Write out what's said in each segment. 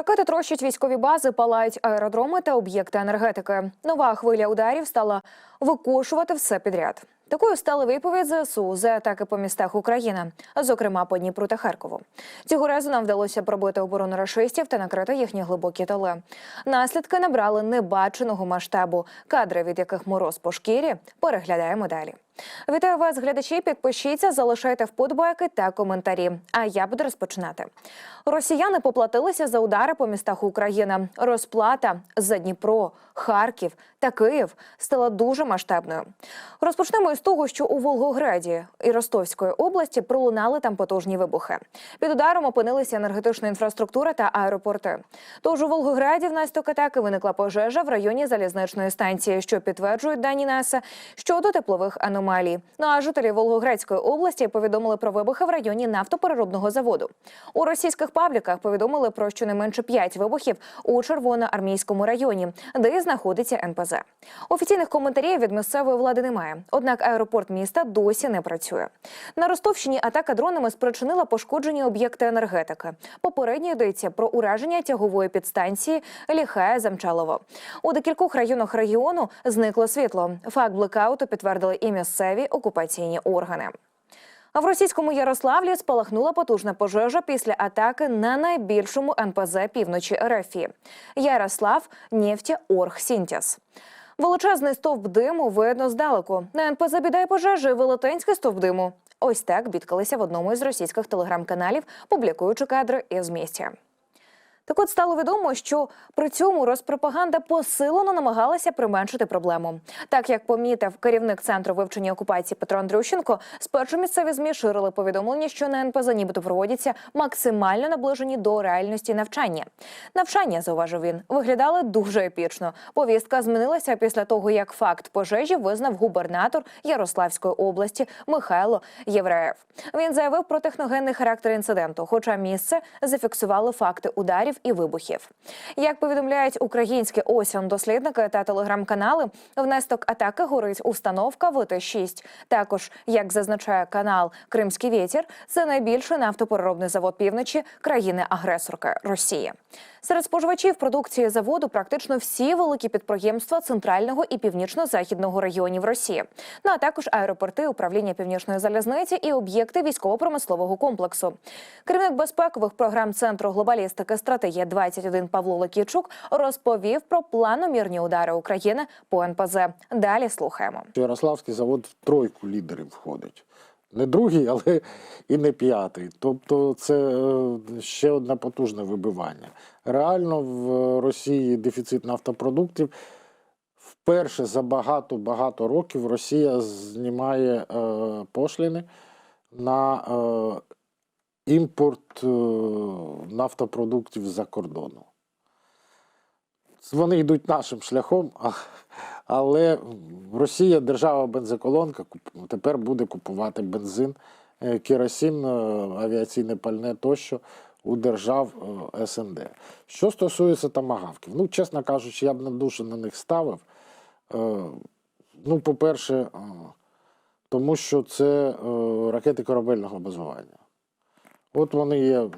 Ракети трощать військові бази, палають аеродроми та об'єкти енергетики. Нова хвиля ударів стала викошувати все підряд. Такою стала відповідь ЗСУ за атаки по містах України, зокрема по Дніпру та Харкову. Цього разу нам вдалося пробити оборону рашистів та накрити їхні глибокі тили. Наслідки набрали небаченого масштабу. Кадри, від яких мороз по шкірі, переглядаємо далі. Вітаю вас, глядачі. Підпишіться, залишайте вподобайки та коментарі. А я буду розпочинати. Росіяни поплатилися за удари по містах України. Розплата за Дніпро, Харків та Київ стала дуже масштабною. Розпочнемо із того, що у Волгограді і Ростовської області пролунали там потужні вибухи. Під ударом опинилися енергетична інфраструктура та аеропорти. Тож у Волгограді внаслідок атаки виникла пожежа в районі залізничної станції, що підтверджують дані НАСА щодо теплових аномалій. Ну а жителі Волгоградської області повідомили про вибухи в районі нафтопереробного заводу. У російських пабліках повідомили про щонайменше 5 вибухів у Червоноармійському районі, де знаходиться НПЗ. Офіційних коментарів від місцевої влади немає. Однак аеропорт міста досі не працює. На Ростовщині атака дронами спричинила пошкоджені об'єкти енергетики. Попередньо йдеться про ураження тягової підстанції Ліхає Замчалово. У декількох районах регіону зникло світло. Факт блекауту підтвердили і місцеві окупаційні органи. А в російському Ярославлі спалахнула потужна пожежа після атаки на найбільшому НПЗ півночі РФ. Ярослав Нефті Орг Сінтяс. Величезний стовп диму видно здалеку. На НПЗ біда й пожежі велетенський стовп диму. Ось так бідкалися в одному із російських телеграм-каналів, публікуючи кадри із місця. Так от стало відомо, що при цьому розпропаганда посилено намагалася применшити проблему. Так як помітив керівник центру вивчення окупації Петро Андрющенко, спершу місцеві змі ширили повідомлення, що на НПЗ нібито проводяться максимально наближені до реальності навчання. Навчання, зауважив він, виглядали дуже епічно. Повістка змінилася після того, як факт пожежі визнав губернатор Ярославської області Михайло Євреєв. Він заявив про техногенний характер інциденту, хоча місце зафіксували факти ударів і вибухів. Як повідомляють українські осян дослідники та телеграм-канали, внаслідок атаки горить установка ВТ-6. Також, як зазначає канал Кримський вітер, це найбільший нафтопереробний завод півночі країни-агресорки Росії. Серед споживачів продукції заводу практично всі великі підприємства центрального і північно-західного регіонів Росії, ну а також аеропорти, управління північної залізниці і об'єкти військово-промислового комплексу. Керівник безпекових програм центру глобалістики стратегія 21 Павло Лакійчук розповів про планомірні удари України по НПЗ. Далі слухаємо. Ярославський завод в тройку лідерів входить. Не другий, але і не п'ятий. Тобто це е, ще одне потужне вибивання. Реально в Росії дефіцит нафтопродуктів. Вперше за багато-багато років Росія знімає е, пошліни на е, імпорт е, нафтопродуктів з-за кордону. Вони йдуть нашим шляхом, але Росія, держава бензоколонка, тепер буде купувати бензин, е, керосин, е, авіаційне пальне тощо у держав СНД. Що стосується тамагавків, ну, чесно кажучи, я б на душу на них ставив. Ну, по-перше, тому що це ракети корабельного базування. От вони є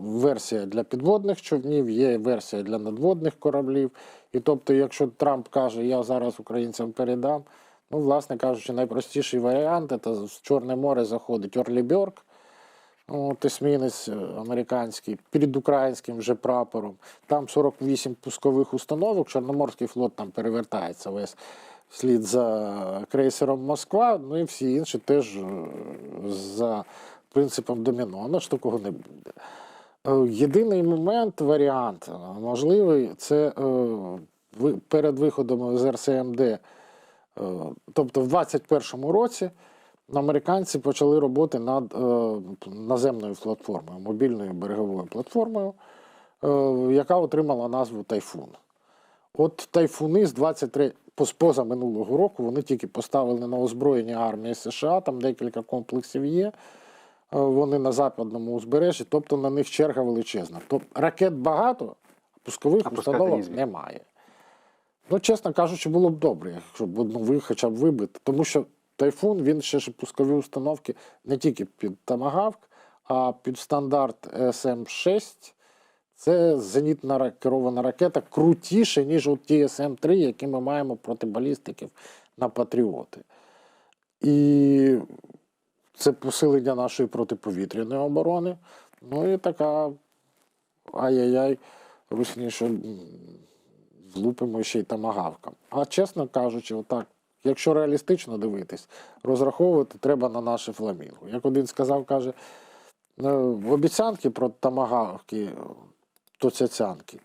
версія для підводних човнів, є версія для надводних кораблів. І тобто, якщо Трамп каже, я зараз українцям передам, ну, власне кажучи, найпростіший варіант це в Чорне море заходить Орліберг, от, есмінець е, американський, під українським вже прапором. Там 48 пускових установок, Чорноморський флот там перевертається весь вслід за крейсером Москва, ну і всі інші теж е, за принципом доміно, ну ж такого не буде. Е, Єдиний момент, варіант е, можливий, це е, перед виходом з РСМД, тобто в 2021 році американці почали роботи над е, наземною платформою, мобільною береговою платформою, е, яка отримала назву Тайфун. От тайфуни з 23 поза минулого року вони тільки поставили на озброєння армії США, там декілька комплексів є. Е, Вони на западному узбережжі, тобто на них черга величезна. Тобто ракет багато, а пускових А установок немає. Ну, чесно кажучи, було б добре, якщо б одну ви хоча б вибити. Тому що тайфун він ще ж пускові установки не тільки під Тамагавк, а під стандарт СМ-6 Це зенітна керована ракета крутіше, ніж от ті СМ-3, які ми маємо проти балістиків на Патріоти. І це посилення нашої протиповітряної оборони. Ну і така ай-яй-яй, русні, що влупимо ще й тамагавкам. А чесно кажучи, отак, якщо реалістично дивитись, розраховувати треба на наше фламінго. Як один сказав, каже, «Е, обіцянки про тамагавки, то цяцянки.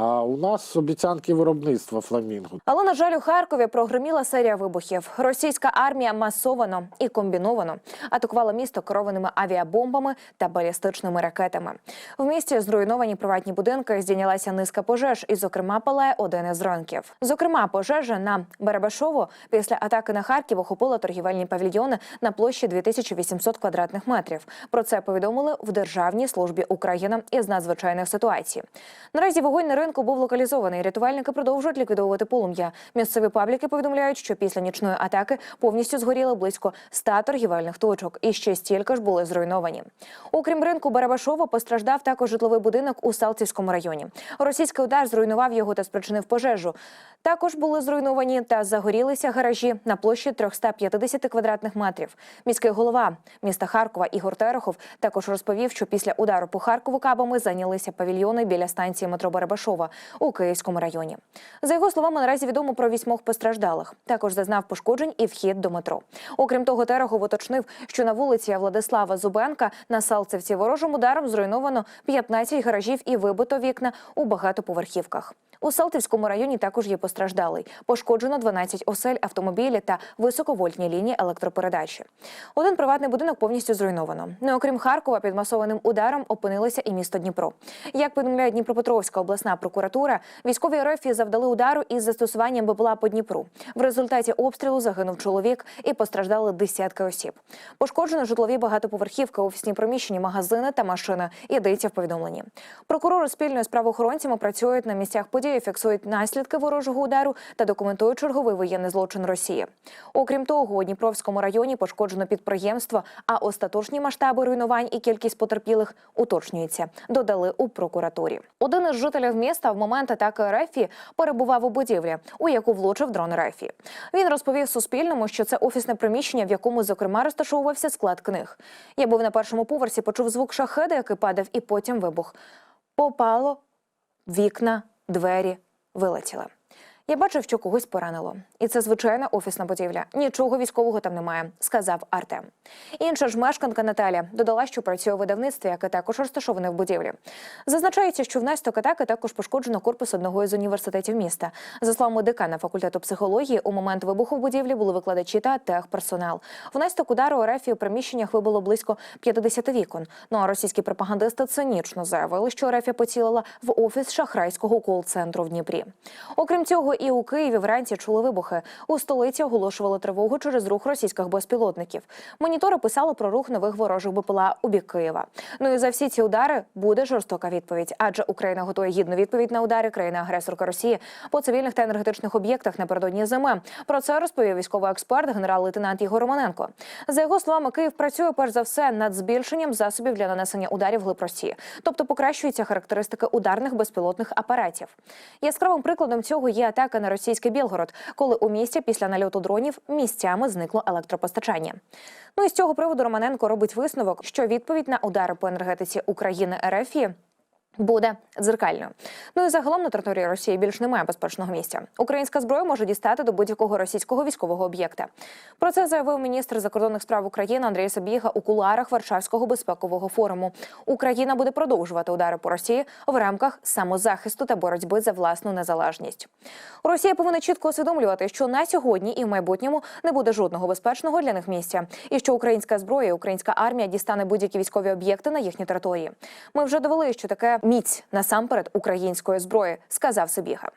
А у нас обіцянки виробництва фламінго. Але на жаль, у Харкові прогреміла серія вибухів. Російська армія масовано і комбіновано атакувала місто керованими авіабомбами та балістичними ракетами. В місті зруйновані приватні будинки, здійнялася низка пожеж, і, зокрема, палає один із ранків. Зокрема, пожежа на Беребашово після атаки на Харків охопила торгівельні павільйони на площі 2800 квадратних метрів. Про це повідомили в Державній службі Україна із надзвичайних ситуацій. Наразі вогонь на ринку був локалізований. Рятувальники продовжують ліквідовувати полум'я. Місцеві пабліки повідомляють, що після нічної атаки повністю згоріло близько 100 торгівельних точок, і ще стільки ж були зруйновані. Окрім ринку Барабашова, постраждав також житловий будинок у Салтівському районі. Російський удар зруйнував його та спричинив пожежу. Також були зруйновані та загорілися гаражі на площі 350 квадратних метрів. Міський голова міста Харкова Ігор Терехов також розповів, що після удару по Харкову кабами зайнялися павільйони біля станції метро Барабашова у Київському районі. За його словами, наразі відомо про вісьмох постраждалих. Також зазнав пошкоджень і вхід до метро. Окрім того, Терехов уточнив, що на вулиці Владислава Зубенка на Салцевці ворожим ударом зруйновано 15 гаражів і вибито вікна у багатоповерхівках. У Салтівському районі також є постраждалий. Пошкоджено 12 осель, автомобілі та високовольтні лінії електропередачі. Один приватний будинок повністю зруйновано. Ну, окрім Харкова, під масованим ударом опинилося і місто Дніпро. Як повідомляє Дніпропетровська обласна прокуратура, військові РФ завдали удару із застосуванням БПЛА по Дніпру. В результаті обстрілу загинув чоловік і постраждали десятки осіб. Пошкоджено житлові багатоповерхівки, офісні приміщення, магазини та машини. Йдеться в повідомленні. Прокурори спільно з правоохоронцями працюють на місцях події, фіксують наслідки ворожого удару та документують черговий воєнний злочин Росії. Окрім того, у Дніпровському районі пошкоджено підприємство, а остаточні масштаби руйнувань і кількість потерпілих уточнюються. Додали у прокуратурі. Один із жителів міста в момент атаки РФ перебував у будівлі, у яку влучив дрон РФ. Він розповів Суспільному, що це офісне приміщення, в якому зокрема розташовувався склад книг. Я був на першому поверсі, почув звук шахеда, який падав, і потім вибух. Попало вікна, двері вилетіли. Я бачив, що когось поранило, і це звичайна офісна будівля. Нічого військового там немає, сказав Артем. Інша ж мешканка Наталя додала, що працює у видавництві, яке також розташоване в будівлі. Зазначається, що внаслідок атаки також пошкоджено корпус одного із університетів міста. За словами декана факультету психології, у момент вибуху в будівлі були викладачі та техперсонал. Внаслідок удару РФ у приміщеннях вибило близько 50 вікон. Ну а російські пропагандисти цинічно заявили, що РФ поцілила в офіс шахрайського кол-центру в Дніпрі. Окрім цього, і у Києві вранці чули вибухи. У столиці оголошували тривогу через рух російських безпілотників. Монітори писали про рух нових ворожих БПЛА у бік Києва. Ну і за всі ці удари буде жорстока відповідь, адже Україна готує гідну відповідь на удари країни-агресорка Росії по цивільних та енергетичних об'єктах напередодні зими. Про це розповів військовий експерт, генерал-лейтенант Ігор Романенко. За його словами, Київ працює перш за все над збільшенням засобів для нанесення ударів глиб Росії, тобто покращуються характеристики ударних безпілотних апаратів. Яскравим прикладом цього є атака на російський Білгород, коли у місті після нальоту дронів місцями зникло електропостачання. Ну і з цього приводу Романенко робить висновок, що відповідь на удари по енергетиці України РФ Буде дзеркальною. Ну і загалом на території Росії більш немає безпечного місця. Українська зброя може дістати до будь-якого російського військового об'єкта. Про це заявив міністр закордонних справ України Андрій Сабіга у кулуарах Варшавського безпекового форуму. Україна буде продовжувати удари по Росії в рамках самозахисту та боротьби за власну незалежність. Росія повинна чітко усвідомлювати, що на сьогодні і в майбутньому не буде жодного безпечного для них місця, і що українська зброя, українська армія дістане будь-які військові об'єкти на їхній території. Ми вже довели, що таке міць насамперед української зброї, сказав Сибіга.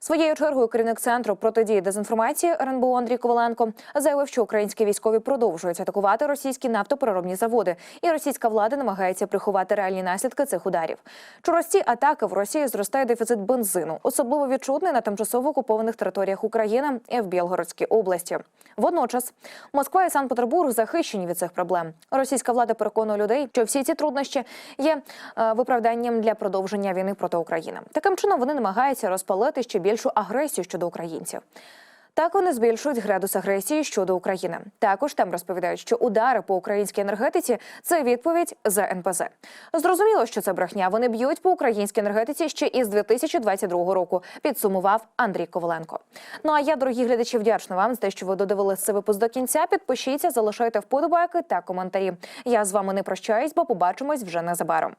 Своєю чергою керівник центру протидії дезінформації РНБО Андрій Коваленко заявив, що українські військові продовжують атакувати російські нафтопереробні заводи, і російська влада намагається приховати реальні наслідки цих ударів. Через ці атаки в Росії зростає дефіцит бензину, особливо відчутний на тимчасово окупованих територіях України і в Білгородській області. Водночас Москва і Санкт-Петербург захищені від цих проблем. Російська влада переконує людей, що всі ці труднощі є е, виправданням для продовження війни проти України. Таким чином вони намагаються розпалити ще більшу агресію щодо українців. Так вони збільшують градус агресії щодо України. Також там розповідають, що удари по українській енергетиці це відповідь за НПЗ. Зрозуміло, що це брехня. Вони б'ють по українській енергетиці ще із 2022 року. Підсумував Андрій Коваленко. Ну а я, дорогі глядачі, вдячна вам за те, що ви додивилися цей випуск до кінця. Підпишіться, залишайте вподобайки та коментарі. Я з вами не прощаюсь, бо побачимось вже незабаром.